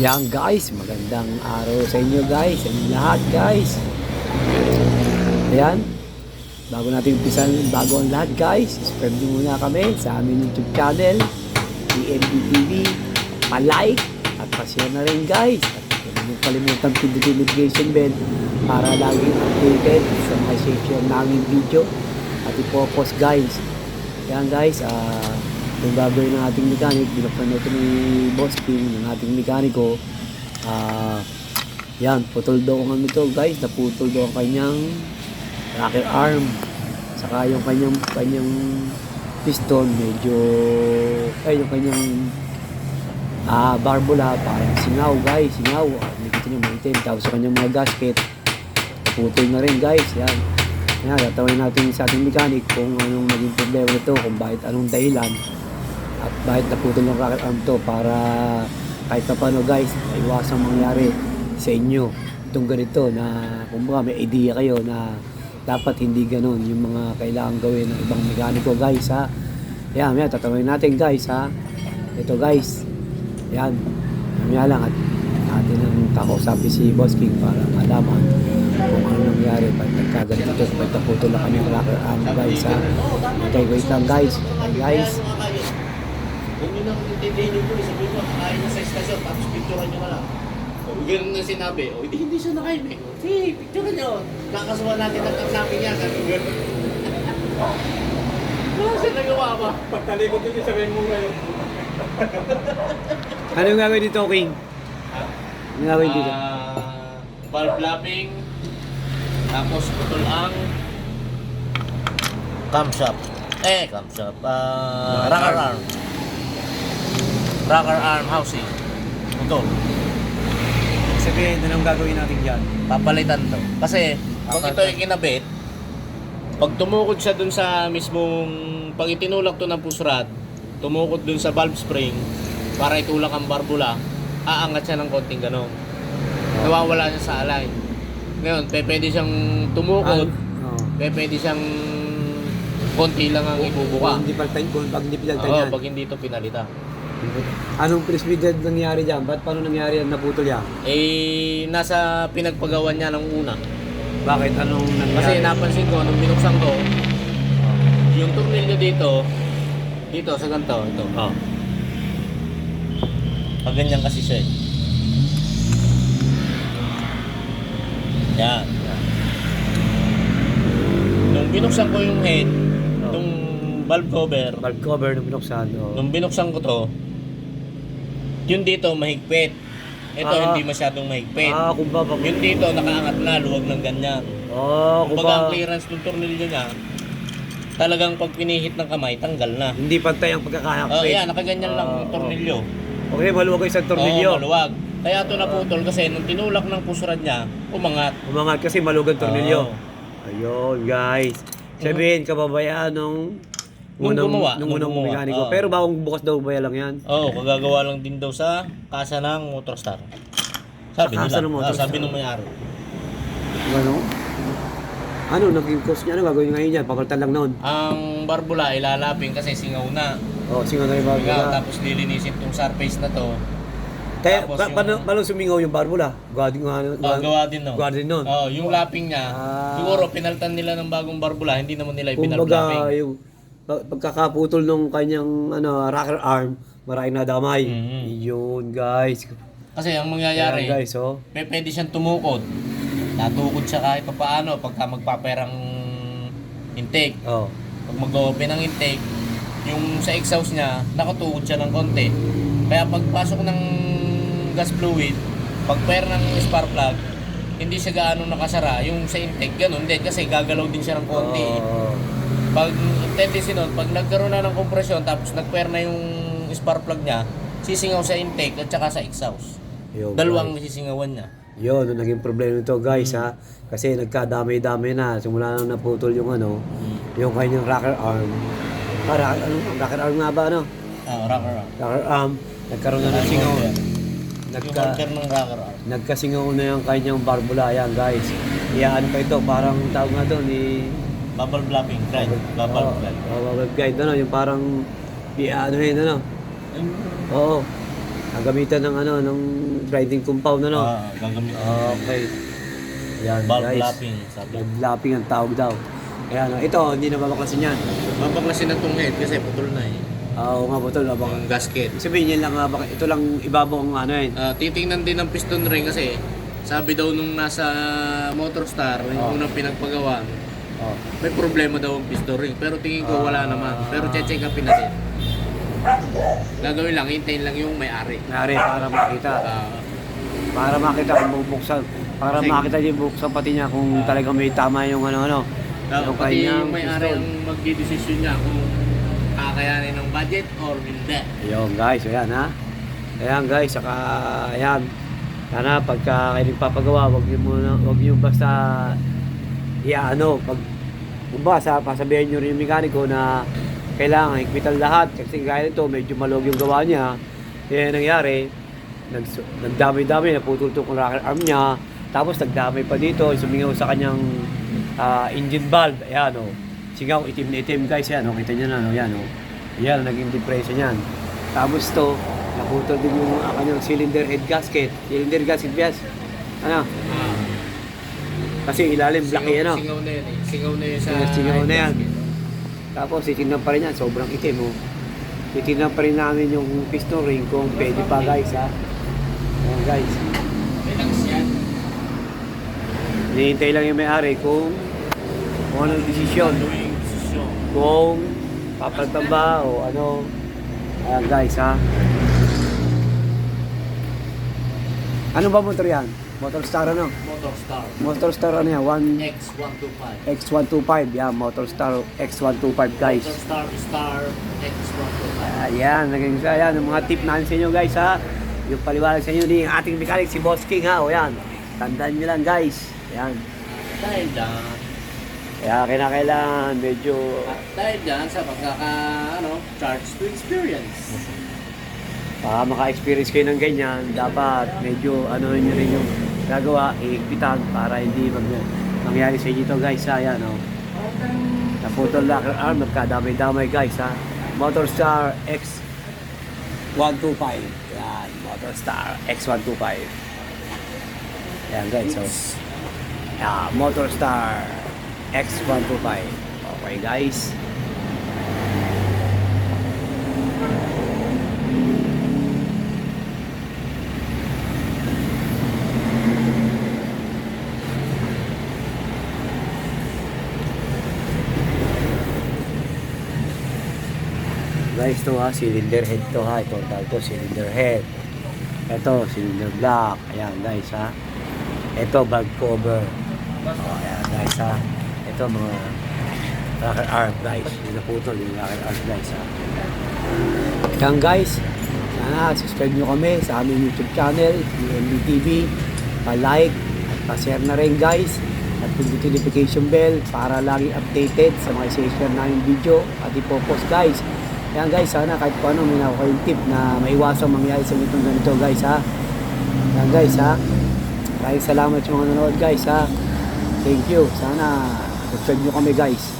Yan guys, magandang araw sa inyo guys, sa inyo lahat guys. Ayan, bago natin umpisan, bago ang lahat guys, subscribe nyo muna kami sa aming YouTube channel, DNB TV, pa-like at pa-share na rin guys. At huwag nyo kalimutan pindutin notification bell para laging updated sa mga share namin video at ipopost guys. Yan guys, ah, yung gagawin ng ating mechanic, binuksan ito ni Boss King, ng ating mekaniko. Ah, yan, putol daw ang ano ito guys, naputol daw ang kanyang rocker arm. Saka yung kanyang, kanyang piston, medyo, ay yung kanyang ah, barbula, parang singaw guys, singaw. Ah, Nakikita nyo, maitim. Tapos sa kanyang mga gasket, putol na rin guys, yan. Yan, tatawin natin sa ating mechanic kung anong naging problema nito, kung bakit anong dahilan at bakit naputol ng rocket arm to para kahit pa paano guys, iwasang mangyari sa inyo itong ganito na kumbaga may idea kayo na dapat hindi ganon yung mga kailangan gawin ng ibang mekaniko guys ha. Yan, yan, tatawin natin guys ha. Ito guys. Yan. Mamaya lang at natin ang kakausapin si Boss King para malaman kung ano nangyari pag nagkaganito ito, pag naputol na kanyang rocker arm guys ha. Okay, wait lang guys. Guys. Kung yun ang intindihin nyo po, sabihin mo, kakain na sa estasyon, tapos picturean nyo na lang. O, ganun na sinabi, o, hindi, hindi siya nakaimik. O, sige, picturean nyo. Kakasuhan natin ang namin niya, sabi ko. Wala siya nagawa ba? Pagtalikod din sabihin mo ngayon. Ano yung gagawin dito, King? Ano yung gagawin dito? Ah, valve lapping, tapos putol ang camshaft. Eh, camshaft. Ah, rocker arm. Rocker arm housing. Putol. Sabihin, ano yung gagawin natin dyan? papalitan to. Kasi pag ito ay kinabit, pag tumukod siya dun sa mismong, pag itinulak to ng push rod, tumukod dun sa valve spring, para itulak ang barbula, aangat siya ng konting ganun. Nawawala siya sa align. Ngayon, pwede siyang tumukod, pwede siyang konti lang ang ibubuka. Kung hindi kung pag hindi pinaltay Oo, yan. pag hindi ito pinalitan. Anong presbidad nangyari dyan? Ba't paano nangyari yan? Naputol yan? Eh, nasa pinagpagawan niya ng una. Bakit? Anong nangyari? Kasi napansin ko, nung binuksan ko, yung tornilyo dito, dito sa ganito, ito. Oh. Pag ganyan kasi siya eh. Yan. Nung binuksan ko yung head, Oh. itong valve cover, Valve cover nung binuksan. Oh. nung binuksan ko to, yung dito mahigpit. Ito Ah. hindi masyadong mahigpit. Ah, kung ba, pag... Yung dito nakaangat na, luwag ng ganyan. Oh, Kumbaga ang clearance ng tornilyo niya, talagang pag pinihit ng kamay, tanggal na. hindi pantay ang pagkakahakpit. Oh, yan, nakaganyan lang Ah, yung tornilyo. Okay, maluwag isang tornilyo. Oo, maluwag. Kaya ito naputol kasi nung tinulak ng pusrad niya, umangat. Umangat kasi maluwag ang tornilyo. Ayun, guys. Sabihin, kababayaan nung... Nung unang- gumawa, Nung unang gumawa, mekaniko. oo. Pero bagong bukas daw ba lang yan? Oo, kagagawa lang din daw sa kasa ng Motorstar. Sabi Sa kasa nila. ng Ah, Motorstar. sabi ng may-ari. Ano? Ano, naging cost niya? Ano gagawin ngayon yan? Papalitan lang noon. Ang barbula ilalapin kasi singaw na. Oh, singaw na yung Singaw, barbula. tapos lilinisin tong surface na to. Kaya, tapos pa, yung- paano, paano sumingaw yung barbula? Gawa din nga. Oh, gawa din no. Gawa din nun. Oh, yung lapping niya, Ah. siguro pinaltan nila ng bagong barbula, hindi naman nila Kumbaga, ibinalblapping. yung pagkakaputol nung kanyang ano, rocker arm, maraming nadamay. Mhm. Yun, guys. Kasi ang Ayan, mangyayari, guys, oh. Pe, pwede siyang tumukod. Natukod siya kahit pa paano pagka magpaperang intake. Oh. Pag mag-open ang intake, yung sa exhaust niya, nakatukod siya ng konti. Kaya pagpasok ng gas fluid, pag pair ng spark plug, hindi siya gaano nakasara. Yung sa intake, ganun din kasi gagalaw din siya ng konti. Oh. Pag tendency nun, pag nagkaroon na ng kompresyon tapos nag-pair na yung spark plug niya, sisingaw sa intake at saka sa exhaust. Yun, Dalawang guys. sisingawan niya. Yun, yung naging problema nito, guys, ha. Kasi nagkadamay-damay na. Simula nang naputol yung ano, yung kanyang rocker arm. Ah, rocker, ano, rocker arm nga ba, ano? Ah, rocker arm. Rocker arm. Nagkaroon na ng singaw. Nagka, ng rocker arm. nagkasingaw na yung kanyang barbula. Yan, guys. Iyaan pa ito, parang tawag nga doon, eh, Bubble blapping, guide. Bubble guide. oo, bubble guide, ano, yung parang, i-ano yun, ano. Oo. Ang gamitan ng ano, ng grinding compound ano. Ah, gagamit. Okay. Yan Bulb guys. lapping, sabi. Bulb lapping ang tawag daw. Ayan, oh. ito, hindi na babaklasin yan. Mabaklasin na tong head kasi putol na eh. Ah, Oo nga po ito, labang. Ang gasket. Sabihin yan lang, ah, baka- ito lang ibabaw ang ano yun. Ah, titingnan din ng piston ring kasi sabi daw nung nasa Motorstar, Oh. yung unang pinagpagawa, Oh. may problema daw ang piston ring. Pero tingin ko wala Ah. naman. Pero check upin natin. Gagawin lang, hintayin lang yung may-ari. Nari, para makita. Ah, Para makita kung bubuksan. Para Kasi- makita niya yung buksan pati niya kung talagang may tama yung ano-ano. Yung pati yung may-ari piston. ang magdidesisyon niya kung kakayanin ng budget or hindi. Ayun guys, ayan ha. Ayan guys, saka ayan. Sana pagka kayo nagpapagawa, wag niyo muna, wag niyo basta iya ano, pag basta pasabihin niyo rin yung mekaniko na kailangan higpitan lahat kasi gaya nito medyo malog yung gawa niya. Kaya nangyari, nag, nagdami-dami, naputultok yung rocker arm niya. Tapos nagdami pa dito, sumingaw sa kanyang ah, engine valve. Ayan o. Singaw, itim na itim guys. Ayan o, kita niyo na. No? Ayan o. Ayan, naging depression yan. Tapos to, naputol din yung ah, kanyang cylinder head gasket. Cylinder gasket, bias. Ano? Kasi ilalim, black singaw, ano. singaw na yun eh. Singaw na yun sa... Yes, singaw na yan. Tapos titignan pa rin yan, sobrang itim oh. Titignan pa rin namin yung piston ring kung pwede pa guys ha. Ayan guys. Relax yan. Hinihintay lang yung may-ari kung kung anong desisyon. Kung papalitan ba o ano. Ayan guys ha. Ano ba motor yan? Motor Star ano? Motorstar. Motor Star ano yan? One X125. X125. Yan, Motor Star X125 guys. Motorstar Star X125. Ayan, naging isa yan. Yung mga tip namin sa inyo guys ha. Yung paliwanag sa inyo ni ating mechanic si Boss King ha. O yan. Tandaan nyo lang guys. Ayan. Dahil dyan, Kaya kinakailangan medyo at dahil dyan sa pagkaka, ano, charge to experience. para maka-experience kayo ng ganyan, dapat medyo ano nyo rin yung gagawa, iikpitan para hindi mag mangyari sa inyo ito guys ha. Ayan o. Naputol locker arm, nagkadamay-damay guys ha. Motorstar X 125. Yan, Motorstar X125. Yan guys, so yeah, Motorstar X125. Okay guys. Guys, to ha, cylinder head to ha. Ito, tawag to, cylinder head. Ito, cylinder block. Ayan, guys ha. Ito, bag cover. Oh, ayan, guys ha. Ito, mga rocker arm, guys. Yung naputol, yung rocker arm, guys ha. Ayan, guys. Sana, subscribe nyo kami sa aming YouTube channel, TV. Pa-like at pa-share na rin, guys. At pindutin notification bell para lagi updated sa mga i-share namin video at ipopost, guys. Yan guys, sana kahit paano may nakuha yung tip na maiwasang mangyari sa itong ganito guys ha. Yan guys ha. Maraming salamat sa mga nanonood guys ha. Thank you. Sana subscribe nyo kami guys.